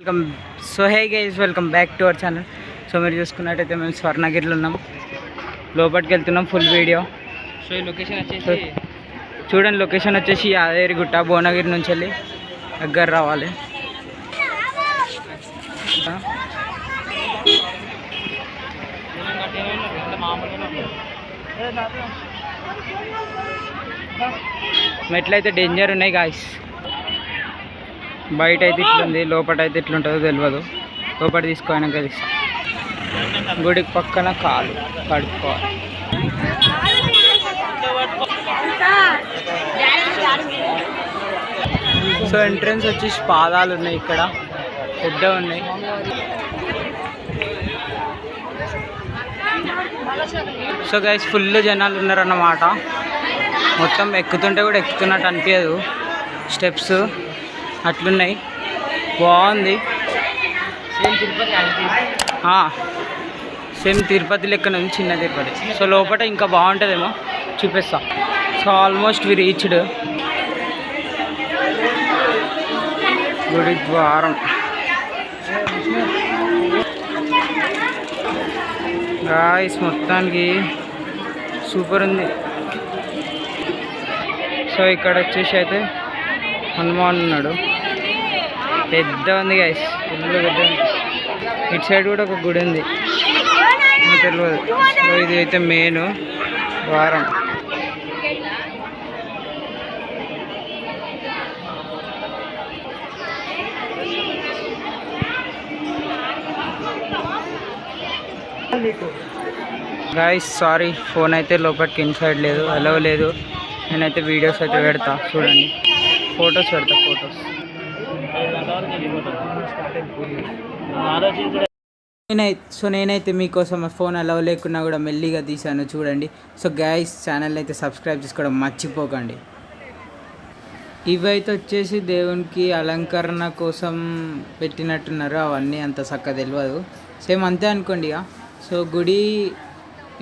Welcome. So hey guys welcome back to our channel so మీరు చూసుకున్నట్టయితే మేము స్వర్ణగిరిలో ఉన్నాం. లోపలికి వెళ్తున్నాం ఫుల్ వీడియో సో ఈ లొకేషన్ వచ్చేసి చూడండి లొకేషన్ వచ్చేసి యాదగిరి గుట్ట భువనగిరి నుంచి వెళ్ళి దగ్గర రావాలి. మెట్లయితే డేంజర్ ఉన్నాయి గాయస్ బయట అయితే ఇట్లుంది లోపల అయితే ఇట్లుంటుందో తెలియదు లోపల తీసుకోవడానికి తెలుసు గుడికి పక్కన కాలు కడుక్కోవాలి. సో ఎంట్రన్స్ వచ్చేసి పాదాలు ఉన్నాయి ఇక్కడ. పెద్ద ఉన్నాయి. సో గైస్ ఫుల్ జనాలు ఉన్నారన్నమాట. మొత్తం ఎక్కుతుంటే కూడా ఎక్కుతున్నట్టు అనిపించదు స్టెప్స్ అట్లున్నాయి. బాగుంది. సేమ్ తిరుపతి ఆ, సేమ్ తిరుపతి లెక్కన ఉంది చిన్న తిరుపతి. సో లోపల ఇంకా బాగుంటుందేమో చూపిస్తా. So almost we reached. గుడి ద్వారం. గాయస్ మొత్తానికి సూపర్ ఉంది. సో ఇక్కడ వచ్చేసి అయితే హనుమాన్ ఉన్నాడు. పెద్ద ఉంది గైస్ ఇల్లు పెద్ద ఉంది. ఇటు సైడ్ కూడా ఒక గుడి ఉంది. నాకు తెలియదు సో ఇది అయితే మెయిన్ ద్వారం. గాయస్ సారీ ఫోన్ అయితే లోపలికి ఇన్సైడ్ లేదు. అలవ్ లేదు. నేనైతే వీడియోస్ అయితే పెడతా. చూడండి. ఫొటోస్ పెడతా ఫొటోస్. నేనైతే సో నేనైతే మీకోసం ఫోన్ అలవ్ లేకున్నా కూడా మెల్లిగా తీశాను చూడండి. సో గైస్ ఛానల్ అయితే సబ్స్క్రైబ్ చేసుకోవడం మర్చిపోకండి. ఇవైతే వచ్చేసి దేవునికి అలంకరణ కోసం పెట్టినట్టున్నారు అవన్నీ అంత చక్కగా తెలియదు సేమ్ అంతే అనుకోండి ఇక. సో గుడి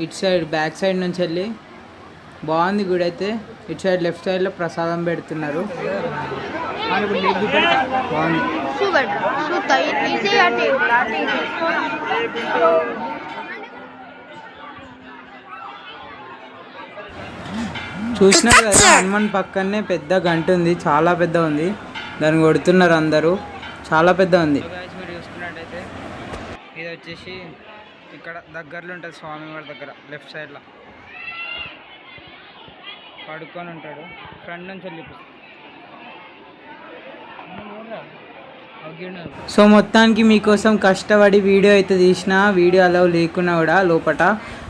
ఇటు సైడ్ బ్యాక్ సైడ్ నుంచి వెళ్ళి బాగుంది గుడి అయితే ఇటు సైడ్ లెఫ్ట్ సైడ్లో ప్రసాదం పెడుతున్నారు. చూసినారు కదా హనుమాన్ పక్కనే పెద్ద గంట ఉంది. చాలా పెద్ద ఉంది. దాన్ని కొడుతున్నారు అందరూ. చాలా పెద్ద ఉంది. మీరు చూసుకున్నట్టయితే ఇది వచ్చేసి ఇక్కడ దగ్గరలో ఉంటుంది స్వామివారి దగ్గర లెఫ్ట్ సైడ్లో. పడుకొని ఉంటాడు. ఫ్రంట్ నుంచి వెళ్ళి సో మొత్తానికి మీకోసం కష్టపడి వీడియో అయితే తీసిన వీడియో అలా లేకున్నా కూడా లోపట.